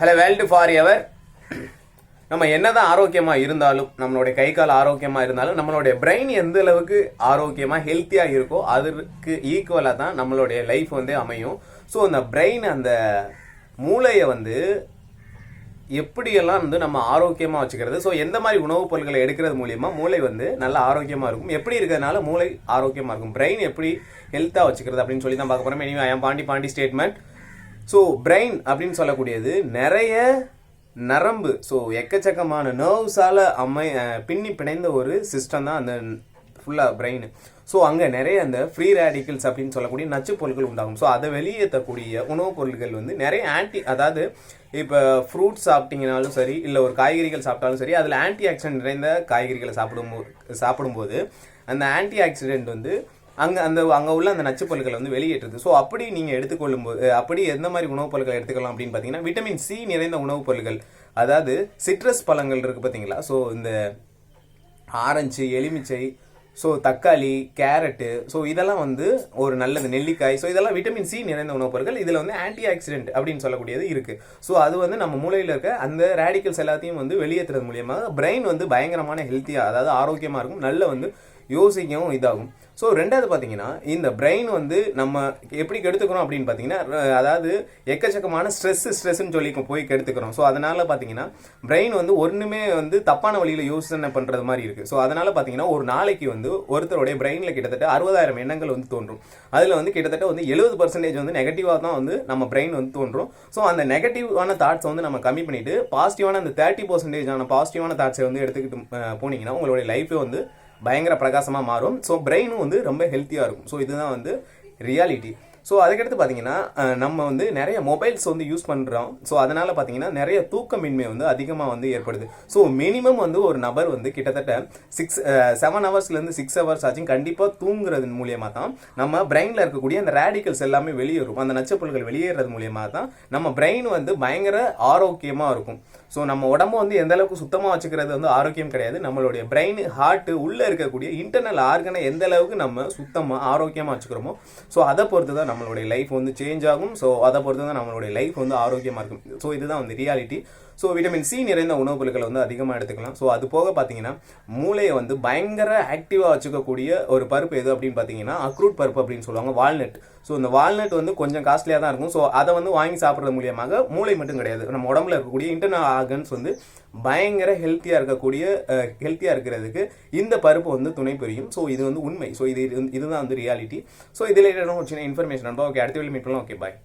Hello world for ever நம்ம என்னதான் ஆரோக்கியமா இருந்தாலும் நம்மளுடைய கை கால் ஆரோக்கியமா இருந்தாலும் நம்மளுடைய பிரெயின் எந்த அளவுக்கு ஆரோக்கியமா ஹெல்த்தியா இருக்கோ அதற்கு ஈக்குவலா தான் நம்மளுடைய லைஃப் வந்து அமையும். ஸோ அந்த பிரெயின் அந்த மூளையை வந்து எப்படியெல்லாம் வந்து நம்ம ஆரோக்கியமாக வச்சுக்கிறது? ஸோ எந்த மாதிரி உணவுப் பொருட்களை எடுக்கிறது மூலியமாக மூளை வந்து நல்ல ஆரோக்கியமாக இருக்கும். எப்படி இருக்கிறதுனால மூளை ஆரோக்கியமாக இருக்கும்? பிரெயின் எப்படி ஹெல்த்தாக வச்சுக்கிறது அப்படின்னு சொல்லி தான் பார்க்க போகிறோம் எனிவே ஐ பாண்டி பாண்டி ஸ்டேட்மெண்ட் ஸோ பிரெயின் அப்படின்னு சொல்லக்கூடியது நிறைய நரம்பு. ஸோ எக்கச்சக்கமான நர்வ்ஸால் அமை பின்னி பிணைந்த ஒரு சிஸ்டம் தான் அந்த ஃபுல்லாக பிரெயின் ஸோ அங்கே நிறைய அந்த ஃப்ரீ ரேடிக்கல்ஸ் அப்படின்னு சொல்லக்கூடிய நச்சு பொருட்கள் உண்டாகும். ஸோ அதை வெளியேற்றக்கூடிய உணவுப் பொருட்கள் வந்து நிறைய ஆன்டி அதாவது இப்போ ஃப்ரூட்ஸ் சாப்பிட்டீங்கனாலும் சரி இல்லை ஒரு காய்கறிகள் சாப்பிட்டாலும் சரி அதில் ஆன்டி ஆக்சிடென்ட் நிறைந்த காய்கறிகளை சாப்பிடும்போது சாப்பிடும்போது அந்த ஆன்டி ஆக்சிடென்ட் வந்து அங்கே அந்த அங்கே உள்ள அந்த நச்சு பொருட்களை வந்து வெளியேற்றுது. ஸோ அப்படி நீங்கள் எடுத்துக்கொள்ளும் போது அப்படி எந்த மாதிரி உணவுப் பொருட்களை எடுத்துக்கலாம் அப்படின்னு பார்த்தீங்கன்னா விட்டமின் சி நிறைந்த உணவுப் பொருட்கள் அதாவது சிட்ரஸ் பழங்கள் இருக்குது பார்த்தீங்களா ஸோ இந்த ஆரஞ்சு எலுமிச்சை ஸோ தக்காளி கேரட்டு ஸோ இதெல்லாம் வந்து ஒரு நல்லது. நெல்லிக்காய் ஸோ இதெல்லாம் விட்டமின் சி நிறைந்த உணவுப் பொருட்கள் இதில் வந்து ஆன்டி ஆக்சிடென்ட் அப்படின்னு சொல்லக்கூடியது இருக்குது ஸோ அது வந்து நம்ம மூளையில் இருக்க அந்த ரேடிக்கல்ஸ் எல்லாத்தையும் வந்து வெளியேற்றுறது மூலியமாக பிரெயின் வந்து பயங்கரமான ஹெல்த்தியாக அதாவது ஆரோக்கியமாக இருக்கும். நல்ல வந்து யோசிக்கவும் இதாகும். ஸோ ரெண்டாவது பார்த்தீங்கன்னா இந்த பிரெயின் வந்து நம்ம எப்படி கெடுத்துக்கிறோம் அப்படின்னு பார்த்தீங்கன்னா அதாவது எக்கச்சக்கமான ஸ்ட்ரெஸ் ஸ்ட்ரெஸ்ன்னு சொல்லி போய் கெடுத்துக்கிறோம். ஸோ அதனால் பார்த்தீங்கன்னா பிரெயின் வந்து ஒன்றுமே வந்து தப்பான வழியில் யோசனை பண்ணுறது மாதிரி இருக்குது ஸோ அதனால் பார்த்தீங்கன்னா ஒரு நாளைக்கு வந்து ஒருத்தருடைய பிரெயினில் கிட்டத்தட்ட அறுபதாயிரம் எண்ணங்கள் வந்து தோன்றும். அதில் வந்து கிட்டத்தட்ட வந்து எழுபது பர்சன்டேஜ் வந்து நெகட்டிவாக தான் வந்து நம்ம பிரெயின் வந்து தோன்றும். ஸோ அந்த நெகட்டிவான தாட்ஸை வந்து நம்ம கம்மி பண்ணிவிட்டு பாசிட்டிவான அந்த தேர்ட்டி பர்சன்டேஜான பாசிட்டிவான தாட்ஸை வந்து எடுத்துக்கிட்டு போனீங்கன்னா உங்களுடைய லைஃபே வந்து பயங்கர பிரகாசமாக மாறும். ஸோ பிரெயினும் வந்து ரொம்ப ஹெல்த்தியாக இருக்கும். ஸோ இதுதான் வந்து ரியாலிட்டி ஸோ அதுக்கடுத்து பார்த்தீங்கன்னா நம்ம வந்து நிறைய மொபைல்ஸ் வந்து யூஸ் பண்ணுறோம் ஸோ அதனால் பார்த்தீங்கன்னா நிறைய தூக்கமின்மை வந்து அதிகமாக வந்து ஏற்படுது. ஸோ மினிமம் வந்து ஒரு நபர் வந்து கிட்டத்தட்ட சிக்ஸ் செவன் ஹவர்ஸ்லேருந்து சிக்ஸ் ஹவர்ஸ் ஆச்சும் கண்டிப்பாக தூங்குறது மூலியமாக தான் நம்ம பிரெயினில் இருக்கக்கூடிய அந்த ரேடிக்கல்ஸ் எல்லாமே வெளியேறும் அந்த நச்சப்பொருட்கள் வெளியேறது மூலியமாக தான் நம்ம பிரெயின் வந்து பயங்கர ஆரோக்கியமாக இருக்கும். ஸோ நம்ம உடம்ப வந்து எந்த அளவுக்கு சுத்தமாக வச்சுக்கிறது வந்து ஆரோக்கியம் கிடையாது. நம்மளுடைய பிரெயின் ஹார்ட் உள்ளே இருக்கக்கூடிய இன்டர்னல் ஆர்கனை எந்த அளவுக்கு நம்ம சுத்தமாக ஆரோக்கியமாக வச்சுக்கிறோமோ ஸோ அதை பொறுத்து தான் நம்மளுடைய லைஃப் வந்து சேஞ்ச் ஆகும். ஸோ அதை பொறுத்து தான் நம்மளுடைய லைஃப் வந்து ஆரோக்கியமாக இருக்கும். ஸோ இதுதான் வந்து ரியாலிட்டி ஸோ விட்டமின் சி நிறைந்த உணவுப் பொருட்களை வந்து அதிகமாக எடுத்துக்கலாம். ஸோ அது போக பார்த்தீங்கன்னா மூளையை வந்து பயங்கர ஆக்டிவாக வச்சுக்கக்கூடிய ஒரு பருப்பு எது அப்படின்னு பார்த்தீங்கன்னா அக்ரூட் பருப்பு அப்படின்னு சொல்லுவாங்க வால்நட் ஸோ இந்த வால்நட் வந்து கொஞ்சம் காஸ்ட்லியாக தான் இருக்கும். ஸோ அதை வந்து வாங்கி சாப்பிட்றது மூலியமாக மூளை மட்டும் கிடையாது. நம்ம உடம்புல இருக்கக்கூடிய இன்டர்னல் ஆர்கன்ஸ் வந்து பயங்கர ஹெல்த்தியாக இருக்கக்கூடிய ஹெல்த்தியாக இருக்கிறதுக்கு இந்த பருப்பு வந்து துணை புரியும். ஸோ இது வந்து உண்மை. ஸோ இது இது- இதுதான் வந்து ரியாலிட்டி ஸோ இதில் என்ன சின்ன இன்ஃபர்மேஷன் ஓகே அடுத்த வேலை மீட் பண்ணலாம். Okay bye